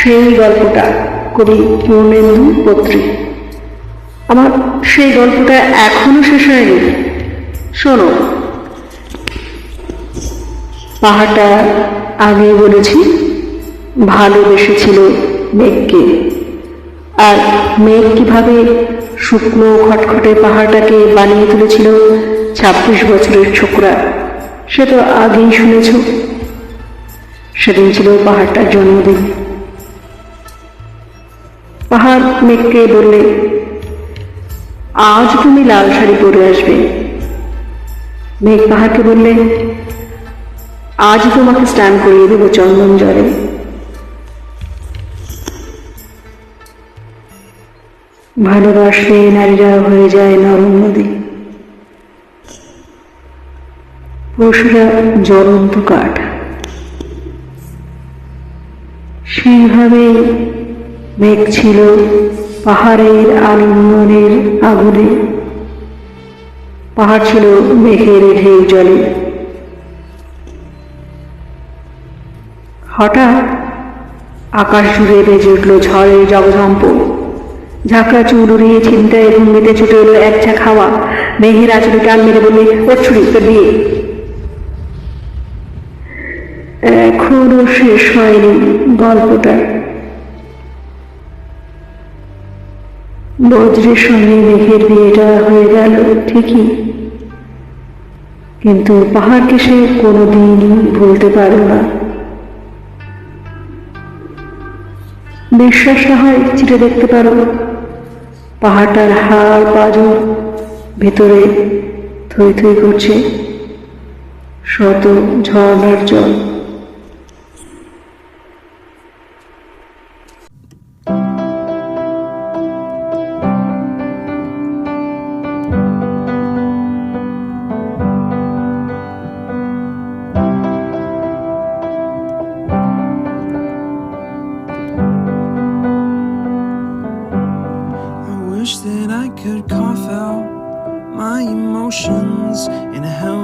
সেই গল্পটা কবি পূর্ণেন্দু পত্রী। আমার সেই গল্পটা এখনও শেষ হয়নি। শোনো, পাহাড়টা আগে বলেছি, ভালোবেসেছিল মেঘকে। আর মেঘ কীভাবে শুকনো খটখটে পাহাড়টাকে বানিয়ে তুলেছিল ছাব্বিশ বছরের ছোকরা, সে তো আগেই শুনেছ। সেদিন ছিল পাহাড়টার জন্মদিন। মেঘকে বললে, আজ তুমি লাল শাড়ি পরে আসবে। মেঘ পাহাড়কে বললে, আজ তোমাকে স্নান করিয়ে দেবো চন্দন জলে। ভালোবাসলে নারীরা হয়ে যায় নরম নদী। পশুরা জ্বলন্ত কাঠ। সেইভাবে মেঘ ছিল পাহাড়ের আলিঙ্গনের আগুনে। পাহাড় ছিল মেঘের ঢেউ জলে। হঠাৎ আকাশ জুড়ে বেজে উঠল ঝড়ের জগঝম্প ঝাঁকড়া চুল উড়িয়ে চিন্তায় ভঙ্গিতে ছুটে এলো এক ঝাঁক হাওয়া। মেঘের আচলে টান মেরে বললে ওর ছুরি তোর বিয়ে। এখনও শেষ হয়নি গল্পটা। বজ্রের সঙ্গে মেঘের বিয়েটা হয়ে গেল ঠিকই। কিন্তু পাহাড়কে সে কোনোদিনই ভুলতে পারল না। বিশ্বাস না হয় চিঠে দেখতে পারো। পাহাড়টার হাড় পাজর ভেতরে থই থই করছে। শত ঝর্ণার জল। Wish that I could cough out my emotions in a healthy